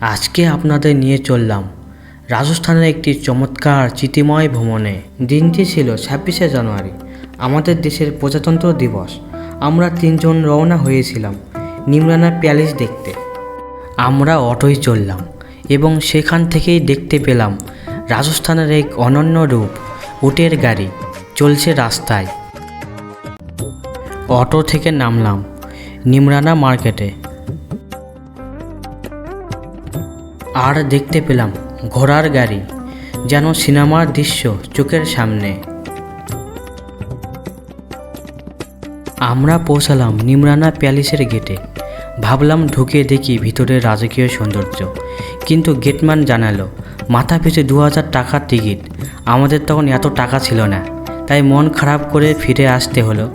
আজকে আপনাদের নিয়ে চললাম রাজস্থানের একটি চমৎকার চিতিময় ভ্রমণে। দিনটি ছিল ছাব্বিশে জানুয়ারি, আমাদের দেশের প্রজাতন্ত্র দিবস। আমরা তিনজন রওনা হয়েছিলাম নিমরানা প্যালেস দেখতে। আমরা অটোয় চললাম এবং সেখান থেকেই দেখতে পেলাম রাজস্থানের এক অনন্য রূপ, উটের গাড়ি, চলছে রাস্তায়। অটো থেকে নামলাম নিমরানা মার্কেটে। আর দেখতে পেলাম ঘোড়ার গাড়ি, যেন সিনেমার দৃশ্য চোখের সামনে। আমরা পৌঁছালাম নিমরানা প্যালেসের গেটে। ভাবলাম ঢুকে দেখি ভিতরের রাজকীয় সৌন্দর্য। কিন্তু গেটম্যান জানালো, মাথা পিছু দু হাজার টাকার টিকিট। আমাদের তখন এত টাকা ছিল না, তাই মন খারাপ করে ফিরে আসতে হলো।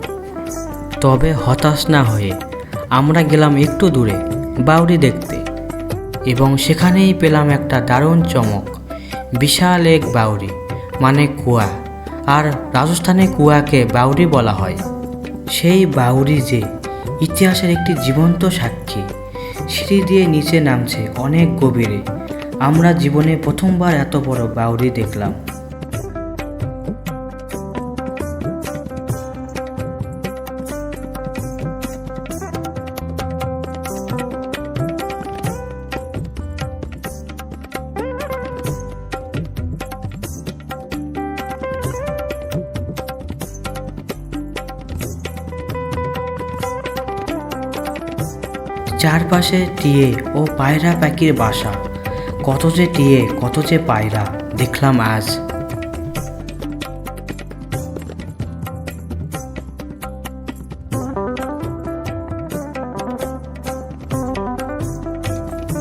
তবে হতাশ না হয়ে আমরা গেলাম একটু দূরে বাউরি দেখতে। এবং সেখানেই পেলাম একটা দারুণ চমক। বিশাল এক বাউরি মানে কুয়া, আর রাজস্থানে কুয়াকে বাউরি বলা হয়। সেই বাউরি যে ইতিহাসের একটি জীবন্ত সাক্ষী, সিঁড়ি দিয়ে নিচে নামছে অনেক গভীরে। আমরা জীবনে প্রথমবার এত বড় বাউরি দেখলাম। চারপাশে টিয়ে ও পায়রা পাখির বাসা। কত যে টিয়ে, কত যে পায়রা, দেখলাম আজ।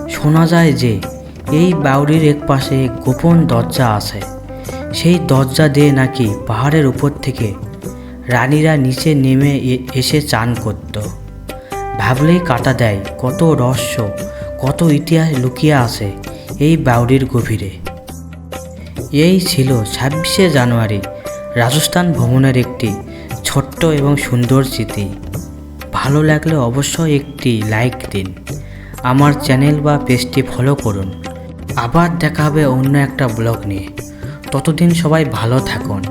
শোনা যায় যে, এই বাউরির এক পাশে গোপন দরজা আছে। সেই দরজা দিয়ে নাকি পাহাড়ের উপর থেকে রানীরা নিচে নেমে এসে চান করতো। ভাবলেই কাটা দেয় কত রহস্য, কত ইতিহাস লুকিয়ে আছে এই বাউরির গভীরে। এই ছিল ছাব্বিশে জানুয়ারি, রাজস্থান ভ্রমণের একটি ছোট্ট এবং সুন্দর স্মৃতি। ভালো লাগলে অবশ্যই একটি লাইক দিন। আমার চ্যানেল বা পেজটি ফলো করুন। আবার দেখা হবে অন্য একটা ব্লগ নিয়ে। ততদিন সবাই ভালো থাকুন।